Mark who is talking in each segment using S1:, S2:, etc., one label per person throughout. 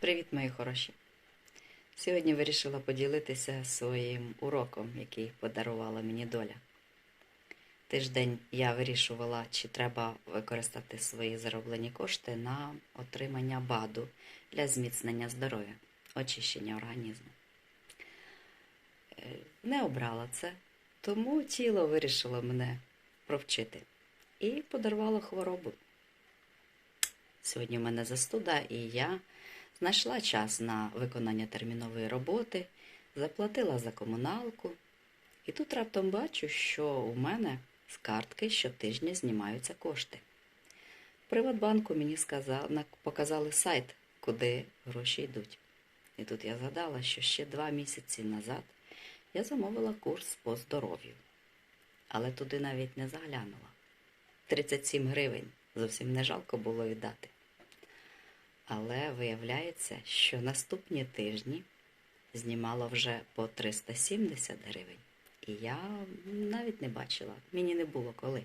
S1: Привіт, мої хороші! Сьогодні вирішила поділитися своїм уроком, який подарувала мені доля. Тиждень я вирішувала, чи треба використати свої зароблені кошти на отримання БАДу для зміцнення здоров'я, очищення організму. Е, Не обрала це, тому тіло вирішило мене провчити і подарувало хворобу. Сьогодні в мене застуда, і я знайшла час на виконання термінової роботи, заплатила за комуналку. І тут раптом бачу, що у мене з картки щотижня знімаються кошти. В Приватбанку мені сказали, показали сайт, куди гроші йдуть. І тут я згадала, що ще два місяці назад я замовила курс по здоров'ю. Але туди навіть не заглянула. 37 гривень. Зовсім не жалко було віддати. Але виявляється, що наступні тижні знімало вже по 370 гривень. І я навіть не бачила, мені не було коли.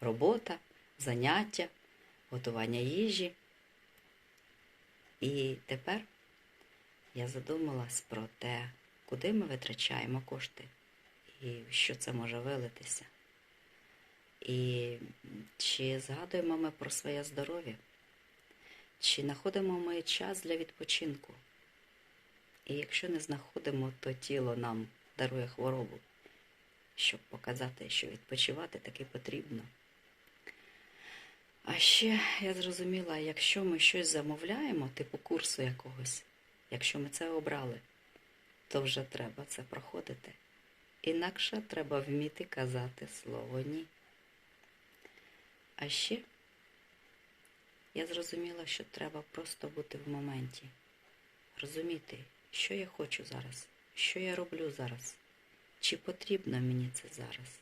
S1: Робота, заняття, готування їжі. І тепер я задумалась про те, куди ми витрачаємо кошти і що це може вилитися. І чи згадуємо ми про своє здоров'я? Чи знаходимо ми час для відпочинку? І якщо не знаходимо, то тіло нам дарує хворобу, щоб показати, що відпочивати таки потрібно. А ще я зрозуміла, якщо ми щось замовляємо, типу курсу якогось, якщо ми це обрали, то вже треба це проходити. Інакше треба вміти казати слово ні. А ще я зрозуміла, що треба просто бути в моменті, розуміти, що я хочу зараз, що я роблю зараз, чи потрібно мені це зараз,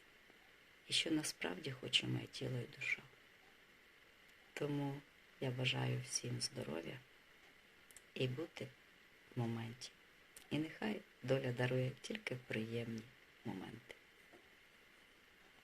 S1: і що насправді хоче моє тіло і душа. Тому я бажаю всім здоров'я і бути в моменті. І нехай доля дарує тільки приємні моменти.